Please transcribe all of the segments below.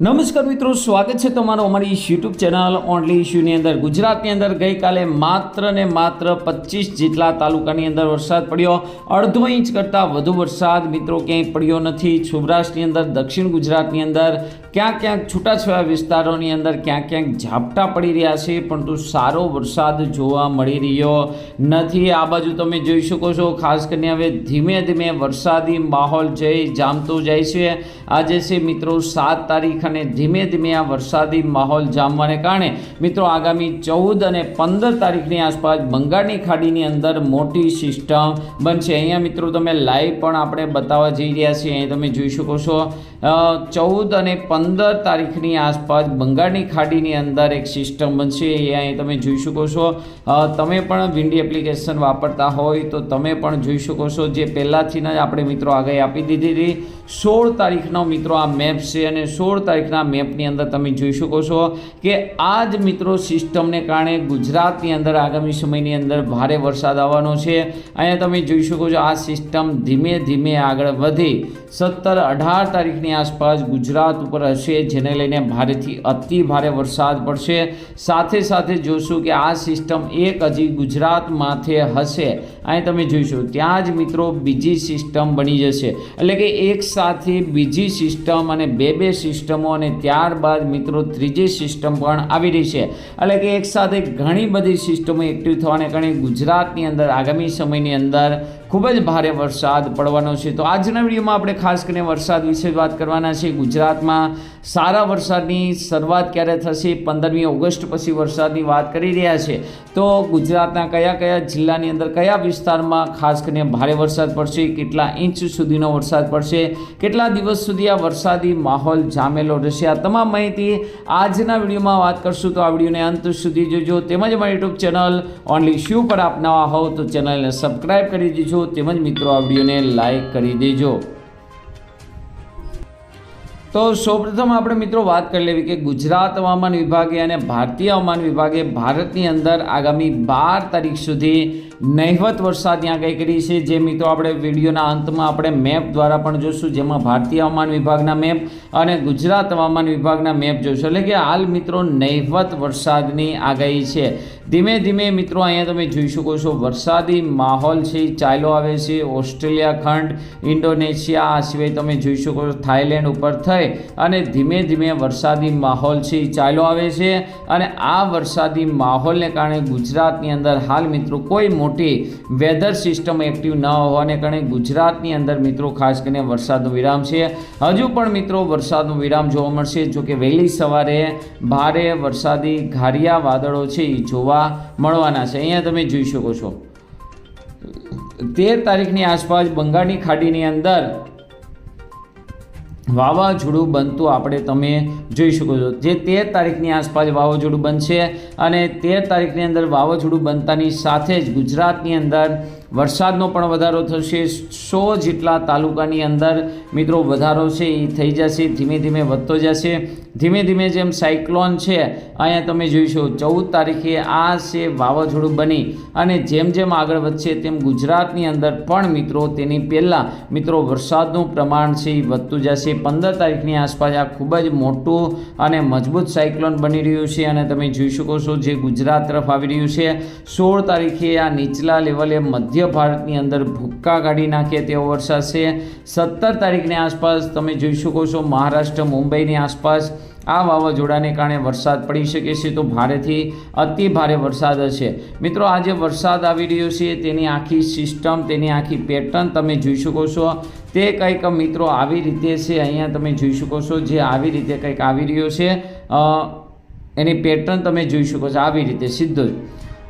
નમસ્કાર મિત્રો, સ્વાગત છે તમારું અમારી યુટ્યુબ ચેનલ ઓનલી ઇશ્યુની અંદર. ગુજરાતની અંદર ગઈકાલે માત્ર ને માત્ર પચીસ જેટલા તાલુકાની અંદર વરસાદ પડ્યો. અડધો ઇંચ કરતાં વધુ વરસાદ મિત્રો ક્યાંય પડ્યો નથી. સૌરાષ્ટ્રની અંદર, દક્ષિણ ગુજરાતની અંદર ક્યાંક ક્યાંક છૂટાછવાયા વિસ્તારોની અંદર ક્યાંક ક્યાંક ઝાપટા પડી રહ્યા છે, પરંતુ સારો વરસાદ જોવા મળી રહ્યો નથી. આ બાજુ તમે જોઈ શકો છો, ખાસ કરીને હવે ધીમે ધીમે વરસાદી માહોલ જઈ જામતો જાય છે. આજે છે મિત્રો સાત તારીખ અને ધીમે ધીમે આ વરસાદી માહોલ જામવાને કારણે મિત્રો આગામી ચૌદ અને પંદર તારીખની આસપાસ બંગાળની ખાડીની અંદર મોટી સિસ્ટમ બનશે. અહીંયા મિત્રો તમે લાઈવ પણ આપણે બતાવવા જઈ રહ્યા છીએ. અહીં તમે જોઈ શકો છો ચૌદ અને પંદર તારીખની આસપાસ બંગાળની ખાડીની અંદર એક સિસ્ટમ બનશે. એ અહીં તમે જોઈ શકો છો. તમે પણ વિન્ડી એપ્લિકેશન વાપરતા હોય તો તમે પણ જોઈ શકો છો. જે પહેલાંથી જ આપણે મિત્રો આગાહી આપી દીધી હતી. સોળ તારીખનો મિત્રો આ મેપ છે અને સોળ તારીખના મેપની અંદર તમે જોઈ શકો છો કે આ જ મિત્રો સિસ્ટમને કારણે ગુજરાતની અંદર આગામી સમયની અંદર ભારે વરસાદ આવવાનો છે. અહીંયા તમે જોઈ શકો છો આ સિસ્ટમ ધીમે ધીમે આગળ વધી. સત્તર અઢાર તારીખની આસપાસ ગુજરાત ઉપર હશે, જેને લઈને ભારેથી અતિ ભારે વરસાદ પડશે. સાથે સાથે જોશું કે આ સિસ્ટમ એક હજી ગુજરાત માથે હશે. અહીં તમે જોઈશું, ત્યાં જ મિત્રો બીજી સિસ્ટમ બની જશે. એટલે કે એક સાથે બીજી સિસ્ટમ અને બે બે સિસ્ટમો અને ત્યારબાદ મિત્રો ત્રીજી સિસ્ટમ પણ આવી રહી છે. એટલે કે એક સાથે ઘણી બધી સિસ્ટમો એક્ટિવ થવાને કારણે ગુજરાતની અંદર આગામી સમયની અંદર ખૂબ જ ભારે વરસાદ પડવાનો છે. તો આજના વિડીયોમાં આપણે ખાસ કરીને વરસાદ વિશે વાત કરવાના છે ગુજરાતમાં સારા વરસાદની શરૂઆત ક્યારે થશે? પંદરમી ઓગસ્ટ પછી વરસાદની વાત કરી રહ્યા છે. તો ગુજરાતના કયા કયા જિલ્લાની અંદર કયા વિસ્તારમાં ખાસ કરીને ભારે વરસાદ પડશે? કેટલા ઇંચ સુધીનો વરસાદ પડશે? કેટલા દિવસ સુધી આ વરસાદી માહોલ જામેલો રહેશે? આ તમામ માહિતી આજના વિડીયોમાં વાત કરશું. તો આ વિડીયોને અંત સુધી જોજો. તેમજ મારી યુટ્યુબ ચેનલ ઓનલી શ્યુ પર આપનાવા હોવ તો ચેનલને સબસ્ક્રાઈબ કરી દેજો. તેમજ મિત્રો, આ વિડીયોને લાઇક કરી દેજો. તો સૌપ્રથમ આપણે મિત્રો વાત કરી લેવી કે ગુજરાત હવામાન વિભાગે અને ભારતીય હવામાન વિભાગે ભારતની અંદર આગામી બાર તારીખ સુધી નહિવત વરસાદની આગાહી કરી છે? જે મિત્રો આપણે વિડીયોના અંતમાં આપણે મેપ દ્વારા પણ જોશું, જેમાં ભારતીય હવામાન વિભાગના મેપ અને ગુજરાત હવામાન વિભાગના મેપ જોશું. એટલે કે હાલ મિત્રો નહિવત વરસાદની આગાહી છે. ધીમે ધીમે મિત્રો અહીંયા તમે જોઈ શકો છો, વરસાદી માહોલ છે ચાલ્યો આવે છે, ઓસ્ટ્રેલિયા ખંડ, ઇન્ડોનેશિયા, આ સિવાય તમે જોઈ શકો છો, થાઇલેન્ડ ઉપર થઈ અને ધીમે ધીમે વરસાદી માહોલ છે ચાલ્યો આવે છે. અને આ વરસાદી માહોલને કારણે ગુજરાતની અંદર હાલ મિત્રો કોઈ મોટી વેધર સિસ્ટમ એક્ટિવ ન હોવાને કારણે ગુજરાતની અંદર મિત્રો ખાસ કરીને વરસાદનો વિરામ છે. હજુ પણ મિત્રો વરસાદનો વિરામ જોવા મળશે. જો કે વહેલી સવારે ભારે વરસાદી ઘારિયા વાદળો છે એ જોવા મળવાના છે. અહીંયા તમે જોઈ શકો છો. તેર તારીખની આસપાસ બંગાળની ખાડીની અંદર વાવાઝોડું બનતું આપણે તમે જોઈ શકો છો. જે તેર તારીખની આસપાસ વાવાઝોડું બનશે અને તેર તારીખની અંદર વાવાઝોડું બનતાની સાથે જ ગુજરાતની અંદર વરસાદનો પણ વધારો થશે. સો જેટલા તાલુકાની અંદર મિત્રો વધારો છે એ થઈ જશે, ધીમે ધીમે વધતો જશે. ધીમે ધીમે જેમ સાયક્લોન છે, અહીંયા તમે જોઈશો, ચૌદ તારીખે આ છે વાવાઝોડું બની અને જેમ જેમ આગળ વધશે તેમ ગુજરાતની અંદર પણ મિત્રો તેની પહેલાં મિત્રો વરસાદનું પ્રમાણ છે એ વધતું જશે. પંદર તારીખની આસપાસ આ ખૂબ જ મોટું અને મજબૂત સાયક્લોન બની રહ્યું છે અને તમે જોઈ શકો છો જે ગુજરાત તરફ આવી રહ્યું છે. સોળ તારીખે આ નીચલા લેવલે મધ્ય ભારતની અંદર ભૂક્કા કાઢી નાખે તેવો વરસાદ છે. સત્તર તારીખની આસપાસ તમે જોઈ શકો છો મહારાષ્ટ્ર, મુંબઈની આસપાસ આ વાવાઝોડાને કારણે વરસાદ પડી શકે છે. તો ભારેથી અતિ ભારે વરસાદ હશે. મિત્રો આ જે વરસાદ આવી રહ્યો છે. તેની આખી સિસ્ટમ, તેની આખી પેટર્ન તમે જોઈ શકો છો. તે કંઈક મિત્રો આવી રીતે છે. અહીંયા તમે જોઈ શકો છો જે આવી રીતે કંઈક આવી રહ્યો છે. એની પેટર્ન તમે જોઈ શકો છો. આવી રીતે સીધો જ.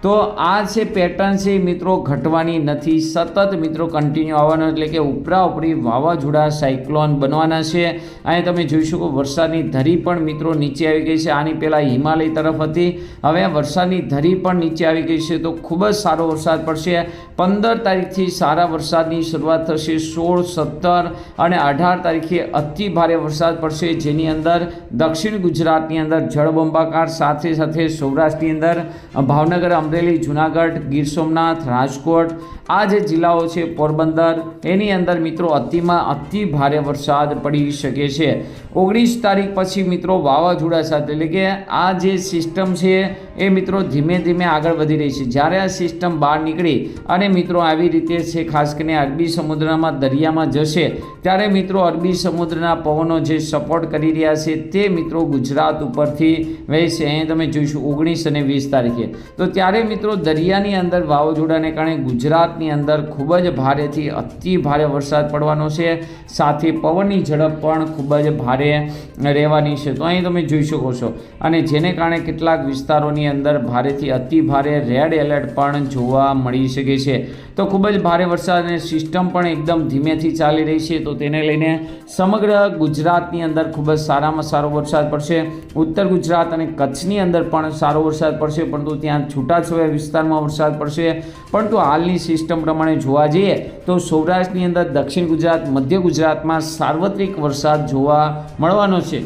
તો આ છે પેટર્ન છે મિત્રો ઘટવાની નથી. સતત મિત્રો કન્ટિન્યુ આવવાનો એટલે કે ઉપરા ઉપરી વાવાઝોડા સાયક્લોન બનવાના છે. અહીં તમે જોઈ શકો વરસાદની ધરી પણ મિત્રો નીચે આવી ગઈ છે. આની પહેલાં હિમાલય તરફ હતી. હવે વરસાદની ધરી પણ નીચે આવી ગઈ છે તો ખૂબ જ સારો વરસાદ પડશે. પંદર તારીખથી સારા વરસાદની શરૂઆત થશે સોળ, સત્તર અને અઢાર તારીખે અતિ ભારે વરસાદ પડશે. જેની અંદર દક્ષિણ ગુજરાતની અંદર જળબંબાકાર સાથે સાથે સૌરાષ્ટ્રની અંદર, ભાવનગર અમરેલી જુનાગઢ, ગીર સોમનાથ, રાજકોટ, આ જે જિલ્લાઓ છે પોરબંદર, એની અંદર મિત્રો અતિમાં અતિ ભારે વરસાદ પડી શકે છે. ઓગણીસ તારીખ પછી મિત્રો વાવાઝોડા સાથે, એટલે કે આ જે સિસ્ટમ છે એ મિત્રો ધીમે ધીમે આગળ વધી રહી છે. જ્યારે આ સિસ્ટમ બહાર નીકળી અને મિત્રો આવી રીતે છે, ખાસ કરીને અરબી સમુદ્રમાં દરિયામાં જશે, ત્યારે મિત્રો અરબી સમુદ્રના પવનો જે સપોર્ટ કરી રહ્યા છે તે મિત્રો ગુજરાત ઉપરથી વહેશે. અહીંયા તમે જોઈશું ઓગણીસ અને વીસ તારીખે. તો ત્યારે મિત્રો દરિયાની અંદર વાવાઝોડાને કારણે ગુજરાતની અંદર ખૂબ જ ભારેથી અતિ ભારે વરસાદ પડવાનો છે. સાથે પવનની ઝડપ પણ ખૂબ જ ભારે રહેવાની છે. તો અહીં તમે જોઈ શકો છો. અને જેને કારણે કેટલાક વિસ્તારોની અંદર ભારેથી અતિ ભારે રેડ એલર્ટ પણ જોવા મળી શકે છે. તો ખૂબ જ ભારે વરસાદ અને સિસ્ટમ પણ એકદમ ધીમેથી ચાલી રહી છે. તો તેને લઈને સમગ્ર ગુજરાતની અંદર ખૂબ જ સારામાં સારો વરસાદ પડશે. ઉત્તર ગુજરાત અને કચ્છની અંદર પણ સારો વરસાદ પડશે. પરંતુ ત્યાં છૂટાછવાયા વિસ્તારમાં વરસાદ પડશે. પરંતુ હાલની સિસ્ટમ પ્રમાણે જોવા જઈએ તો સૌરાષ્ટ્રની અંદર દક્ષિણ ગુજરાત, મધ્ય ગુજરાતમાં સાર્વત્રિક વરસાદ જોવા મળવાનો છે.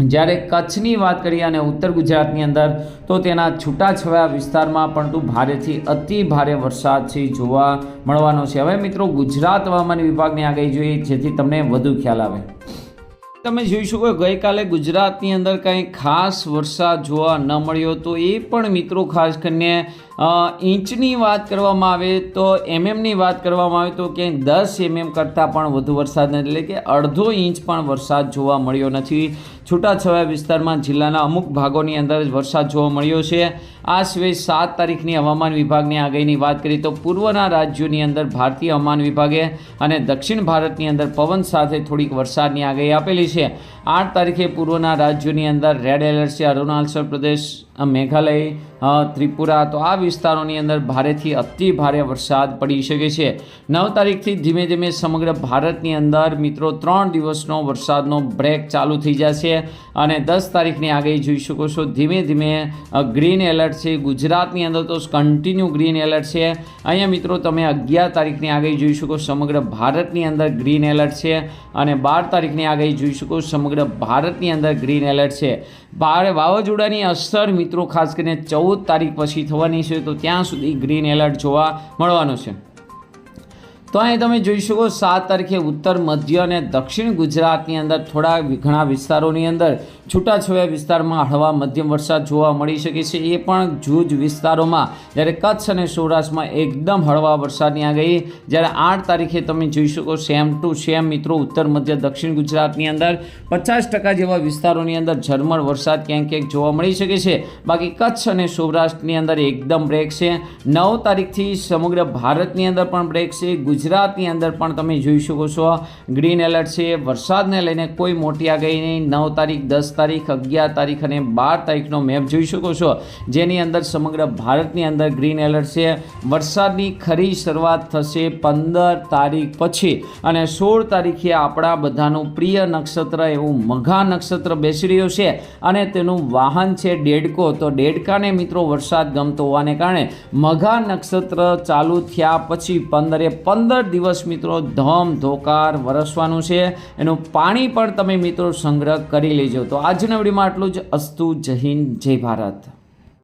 જ્યારે કચ્છની વાત કરીએ અને ઉત્તર ગુજરાતની અંદર, તો તેના છૂટાછવાયા વિસ્તારમાં પણ તો ભારેથી અતિ ભારે વરસાદ છે જોવા મળવાનો છે. હવે મિત્રો, ગુજરાત હવામાન વિભાગની આગાહી જોઈએ, જેથી તમને વધુ ખ્યાલ આવે. તમે જોઈ શકો ગઈકાલે ગુજરાતની અંદર કંઈ ખાસ વરસાદ જોવા ન મળ્યો, તો એ પણ મિત્રો ખાસ કરીને ઇંચની વાત કરવામાં આવે તો એમએમની વાત કરવામાં આવે તો ક્યાંય દસ એમએમ કરતાં પણ વધુ વરસાદ એટલે કે અડધો ઇંચ પણ વરસાદ જોવા મળ્યો નથી. છૂટાછવાયા વિસ્તારમાં જિલ્લાના અમુક ભાગોની અંદર જ વરસાદ જોવા મળ્યો છે. આ સિવાય સાત તારીખની હવામાન વિભાગની આગાહીની વાત કરીએ તો પૂર્વના રાજ્યોની અંદર ભારતીય હવામાન વિભાગે અને દક્ષિણ ભારતની અંદર પવન સાથે થોડીક વરસાદની આગાહી આપેલી છે. આઠ તારીખે પૂર્વના રાજ્યોની અંદર રેડ એલર્ટ છે. અરુણાચલ પ્રદેશ, મેઘાલય ત્રિપુરા તો આ વિસ્તારોની અંદર ભારેથી અતિ ભારે વરસાદ પડી શકે છે. નવ તારીખથી ધીમે ધીમે સમગ્ર ભારતની અંદર મિત્રો ત્રણ દિવસનો વરસાદનો બ્રેક ચાલુ થઈ જશે અને દસ તારીખની આગળ જોઈ શકો છો. ધીમે ધીમે ગ્રીન એલર્ટ છે. ગુજરાતની અંદર તો કન્ટિન્યુ ગ્રીન એલર્ટ છે. અહીંયા મિત્રો તમે અગિયાર તારીખની આગળ જોઈ શકો, સમગ્ર ભારતની અંદર ગ્રીન એલર્ટ છે. અને બાર તારીખની આગળ જોઈ શકો, સમગ્ર ભારતની અંદર ગ્રીન એલર્ટ છે. ભારે વાવાઝોડાની અસર મિત્રો ખાસ કરીને ચૌદ તારીખ પછી થવાની છે, તો ત્યાં સુધી ગ્રીન એલર્ટ જોવા મળવાનું છે. તો અહીં તમે જોઈ શકો સાત તારીખે ઉત્તર, મધ્ય અને દક્ષિણ ગુજરાતની અંદર થોડા ઘણા વિસ્તારોની અંદર છૂટાછવાયા વિસ્તારમાં હળવા મધ્યમ વરસાદ જોવા મળી શકે છે. એ પણ જૂજ વિસ્તારોમાં જ્યારે કચ્છ અને સૌરાષ્ટ્રમાં એકદમ હળવા વરસાદની આગાહી. જ્યારે આઠ તારીખે તમે જોઈ શકો સેમ ટુ સેમ મિત્રો ઉત્તર, મધ્ય, દક્ષિણ ગુજરાતની અંદર પચાસ ટકા જેવા વિસ્તારોની અંદર ઝરમર વરસાદ ક્યાંક ક્યાંક જોવા મળી શકે છે. બાકી કચ્છ અને સૌરાષ્ટ્રની અંદર એકદમ બ્રેક છે. નવ તારીખથી સમગ્ર ભારતની અંદર પણ બ્રેક છે. ગુજરાતની અંદર પણ તમે જોઈ શકો છો. ગ્રીન એલર્ટ છે. વરસાદને લઈને કોઈ મોટી આગાહી નહીં. નવ તારીખ, દસ તારીખ, અગિયાર તારીખ અને બાર તારીખનો મેપ જોઈ શકો છો. જેની અંદર સમગ્ર ભારતની અંદર ગ્રીન એલર્ટ છે. વરસાદની ખરી શરૂઆત થશે પંદર તારીખ પછી અને સોળ તારીખે આપણા બધાનું પ્રિય નક્ષત્ર એવું મઘા નક્ષત્ર બેસી રહ્યું છે અને તેનું વાહન છે ડેડકો. તો ડેડકાને મિત્રો વરસાદ ગમતો હોવાને કારણે મઘા નક્ષત્ર ચાલુ થયા પછી પંદરે પંદર દિવસ મિત્રો ધમ ધોકાર વરસવાનું છે. એનું પાણી પણ તમે મિત્રો સંગ્રહ કરી લેજો. તો આજના વિડીયોમાં આટલું જ. અસ્તુ, જય જય ભારત.